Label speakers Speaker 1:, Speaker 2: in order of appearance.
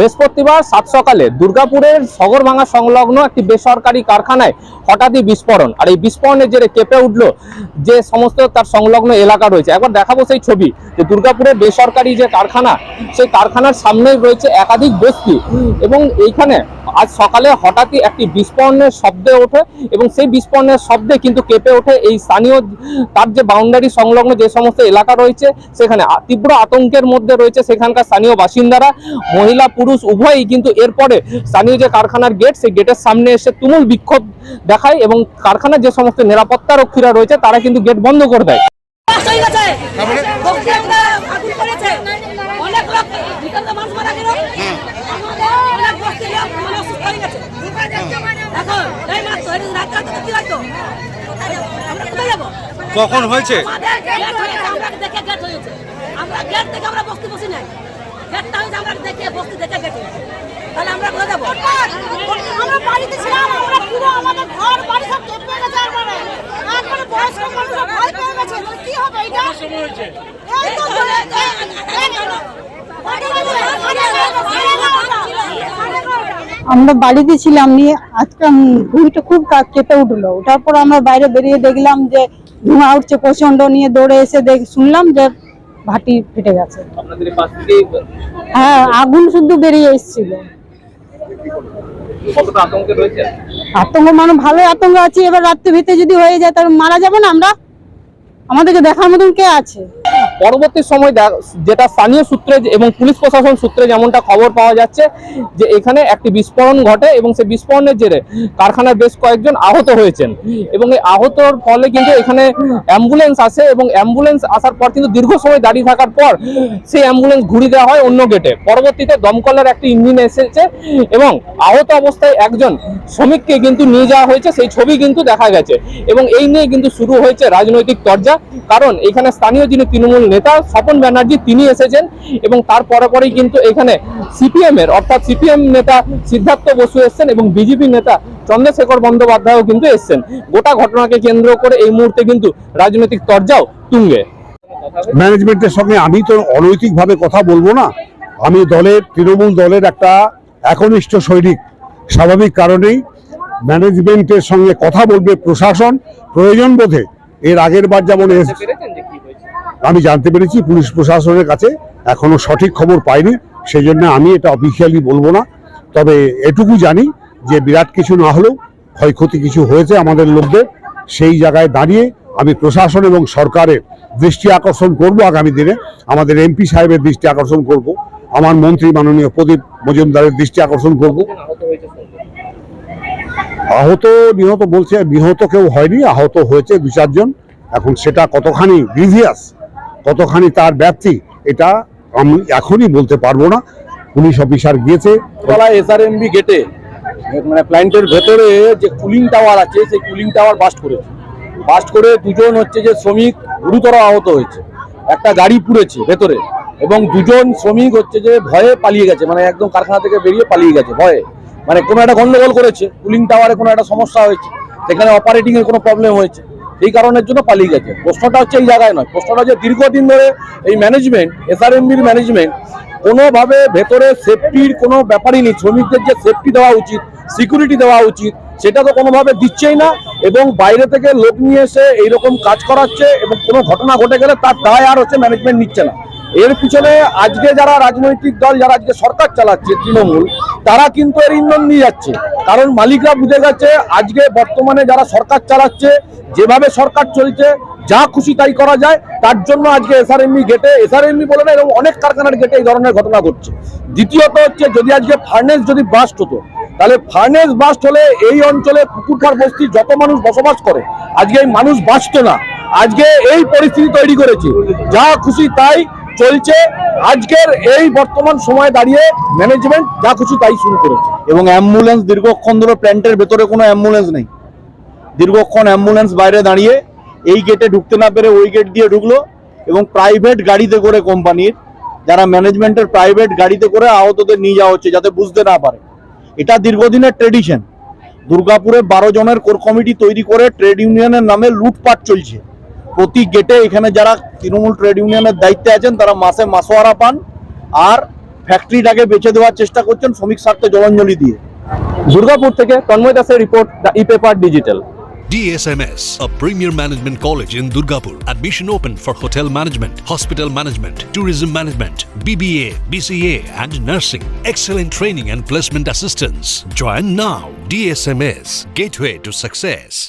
Speaker 1: বৃহস্পতিবার সাত সকালে দুর্গাপুরের সগরভাঙা সংলগ্ন একটি বেসরকারি কারখানায় হঠাৎই বিস্ফোরণ। আর এই বিস্ফোরণের জেরে কেঁপে উঠল যে সমস্ত তার সংলগ্ন এলাকা রয়েছে। একবার দেখাবো সেই ছবি যে দুর্গাপুরের বেসরকারি যে কারখানা, সেই কারখানার সামনেই রয়েছে একাধিক বস্তি এবং এইখানে আজ সকালে হঠাৎই একটি বিস্ফোরণের শব্দে ওঠে এবং সেই বিস্ফোরণের শব্দে কিন্তু কেঁপে ওঠে এই স্থানীয় তার যে বাউন্ডারি সংলগ্ন যে সমস্ত এলাকা রয়েছে, সেখানে তীব্র আতঙ্কের মধ্যে রয়েছে সেখানকার স্থানীয় বাসিন্দারা। মহিলা, পুরুষ উভয়ই কিন্তু এরপরে স্থানীয় যে কারখানার গেট সেই গেটের সামনে এসে তুমুল বিক্ষোভ দেখায় এবং কারখানার যে সমস্ত নিরাপত্তা রক্ষীরা রয়েছে তারা কিন্তু গেট বন্ধ করে দেয়।
Speaker 2: কখন হয়েছে?
Speaker 3: আমরা গেট হয়েছে আমরা গেট থেকে আমরা বস্তি বসি নাই। হয়েছে আমরা দেখে বস্তি দেখে গেট তাহলে আমরা কোথায় যাব?
Speaker 4: আমরা বাড়িতে ছিলাম আমরা পুরো আমাদের ঘর বাড়ি সব কেঁপে গেছে একবারে। একবারে বয়স্ক মানুষ ভয় পেয়ে গেছে কি হবে এটা এই তো
Speaker 5: আমরা বাড়িতে ছিলাম নিয়ে আজকে ভূমিটা খুব কা- কেঁপে উঠল। ওঠার পর আমরা বাইরে বেরিয়ে দেখলাম যে ধোঁয়া উঠছে প্রচণ্ড নিয়ে দৌড়ে এসে দেখ শুনলাম যে ভাটি ফেটে গেছে। হ্যাঁ আগুন শুধু বেরিয়ে এসেছিল।
Speaker 1: আতঙ্কে
Speaker 5: মানে ভালোই আতঙ্ক আছে এবার রাত্রে ভিতরে যদি হয়ে যায় তাহলে মারা যাব না আমরা? আমাদেরকে দেখার মতন কে আছে?
Speaker 1: পরবর্তী সময় যেটা স্থানীয় সূত্রে এবং পুলিশ প্রশাসন সূত্রে যেমনটা খবর পাওয়া যাচ্ছে, যে এখানে একটি বিস্ফোরণ ঘটে এবং সেই বিস্ফোরণের জেরে কারখানার বেশ কয়েকজন আহত হয়েছেন। এবং এই আহতর ফলে কিন্তু এখানে অ্যাম্বুলেন্স আসে এবং অ্যাম্বুলেন্স আসার পর কিন্তু দীর্ঘ সময় দাঁড়িয়ে থাকার পর সেই অ্যাম্বুলেন্স ঘুরিয়ে দেওয়া হয় অন্য গেটে। পরবর্তীতে দমকলের একটি ইঞ্জিন এসেছে এবং আহত অবস্থায় একজন শ্রমিককে কিন্তু নিয়ে যাওয়া হয়েছে, সেই ছবি কিন্তু দেখা গেছে। এবং এই নিয়ে কিন্তু শুরু হয়েছে রাজনৈতিক চর্চা কারণ এখানে স্থানীয় যিনি তৃণমূল নেতা স্বপন ব্যানার্জি তিনি এসেছেন এবং তার পরে পরেই কিন্তু এখানে সিপিএম এর, অর্থাৎ সিপিএম নেতা সিদ্ধার্থ বসু এসেছেন এবং বিজেপি নেতা চন্দ্রশেখর বন্দ্যোপাধ্যায়ও কিন্তু এসছেন। গোটা ঘটনাকে কেন্দ্র করে এই মুহূর্তে কিন্তু রাজনৈতিক চর্চাও তুঙ্গে।
Speaker 6: ম্যানেজমেন্টের সঙ্গে আমি তো অনৈতিকভাবে কথা বলব না। আমি দলের, তৃণমূল দলের একটা একনিষ্ঠ সৈনিক। স্বাভাবিক কারণেই ম্যানেজমেন্টের সঙ্গে কথা বলবে প্রশাসন। প্রয়োজন বোধে এর আগের বার যেমন এস- আমি জানতে পেরেছি পুলিশ প্রশাসনের কাছে এখনও সঠিক খবর পাইনি সেই জন্য আমি এটা অফিসিয়ালি বলব না। তবে এটুকু জানি যে বিরাট কিছু না হলেও ক্ষয়ক্ষতি কিছু হয়েছে আমাদের লোকদের সেই জায়গায় দাঁড়িয়ে আমি প্রশাসন এবং সরকারের দৃষ্টি আকর্ষণ করব আগামী দিনে। আমাদের এমপি সাহেবের দৃষ্টি আকর্ষণ করব আমার মন্ত্রী মাননীয় প্রদীপ মজুমদারের দৃষ্টি আকর্ষণ করব। আহত, নিহত বলছে, নিহত কেউ হয়নি, আহত হয়েছে দু চারজন। এখন সেটা কতখানি গ্রিভিয়াস কতখানি তার ব্যাপ্তি, এটা আমি এখনই বলতে পারব না। পুলিশ অফিসার গিয়েছে।
Speaker 7: তলা এসআরএমবি গেটে মানে প্ল্যান্টের ভেতরে যে কুলিং টাওয়ার আছে, সেই কুলিং টাওয়ার বাস্ট করেছে। বাস্ট করে দুজন হচ্ছে যে শ্রমিক গুরুতর আহত হয়েছে। একটা গাড়ি পুড়েছে ভেতরে এবং দুজন শ্রমিক হচ্ছে যে ভয়ে পালিয়ে গেছে মানে একদম কারখানা থেকে বেরিয়ে পালিয়ে গেছে, ভয়ে। মানে কোনো একটা গন্ডগোল করেছে কুলিং টাওয়ারে কোনো একটা সমস্যা হয়েছে, সেখানে অপারেটিং এর কোনো প্রবলেম হয়েছে এই কারণের জন্য পালিয়ে গেছে। প্রশ্নটা হচ্ছে এই জায়গায় নয়, প্রশ্নটা হচ্ছে দীর্ঘদিন ধরে এই ম্যানেজমেন্ট এসআরএমবির ম্যানেজমেন্ট কোনোভাবে ভেতরে সেফটির কোনো ব্যাপারই নেই, শ্রমিকদের যে সেফটি দেওয়া উচিত সিকিউরিটি দেওয়া উচিত, সেটা তো কোনোভাবে দিচ্ছেই না এবং বাইরে থেকে লোক নিয়ে এসে এইরকম কাজ করাচ্ছে এবং কোনো ঘটনা ঘটে গেলে তার দায় আর হচ্ছে ম্যানেজমেন্ট নিচ্ছে না। এর পিছনে আজকে যারা রাজনৈতিক দল, যারা আজকে সরকার চালাচ্ছে তৃণমূল, তারা কিন্তু এর ইন্ধন দিয়ে যাচ্ছে। কারণ মালিকরা বুঝে গেছে, আজকে বর্তমানে যারা সরকার চালাচ্ছে, যেভাবে সরকার চলছে, যা খুশি তাই করা যায়। তার জন্য আজকে এসআরএমবি গেটে এসআরএমবি বলে না, এরকম অনেক কারখানার গেটে এই ধরনের ঘটনা ঘটছে। দ্বিতীয়ত হচ্ছে, যদি আজকে ফার্নেস যদি বাস্ট হতো, তাহলে ফার্নেস বাস্ট হলে এই অঞ্চলে পুকুরপাড় বস্তি যত মানুষ বসবাস করে, আজকে এই মানুষ বাঁচতো না। আজকে এই পরিস্থিতি তৈরি করেছে। যা খুশি তাই চলছে। আজকের এই বর্তমান সময়ে দাঁড়িয়ে ম্যানেজমেন্ট যা কিছু তাই শুরু করেছে। এবং অ্যাম্বুলেন্স দীর্ঘক্ষণ ধরে প্ল্যান্টের ভেতরে কোনো অ্যাম্বুলেন্স নেই। দীর্ঘক্ষণ অ্যাম্বুলেন্স বাইরে দাঁড়িয়ে এই গেটে ঢুকতে না পেরে ওই গেট দিয়ে ঢুকলো এবং প্রাইভেট গাড়িতে করে কোম্পানির, যারা ম্যানেজমেন্টের প্রাইভেট গাড়িতে করে আহতদের নিয়ে যাওয়া হচ্ছে যাতে বুঝতে না পারে। এটা দীর্ঘদিনের ট্রেডিশন দুর্গাপুরে বারো জনের কোর কমিটি তৈরি করে ট্রেড ইউনিয়নের নামে লুটপাট চলছে। প্রতি গেটে এখানে যারা তৃণমূল ট্রেড ইউনিয়নের দায়িত্বে আছেন তারা মাসে মাসোয়ারা পান আর ফ্যাক্টরিটাকে বেঁচে দেওয়ার চেষ্টা করছেন শ্রমিক স্বার্থে জলাঞ্জলি দিয়ে
Speaker 1: দুর্গাপুর থেকে তন্ময় দাসের report the e paper digital
Speaker 2: DSMS, a premier management college in Durgapur. Admission open for hotel management, hospital management, tourism management, BBA, BCA, and nursing. Excellent training and placement assistance. Join now. DSMS, gateway to success.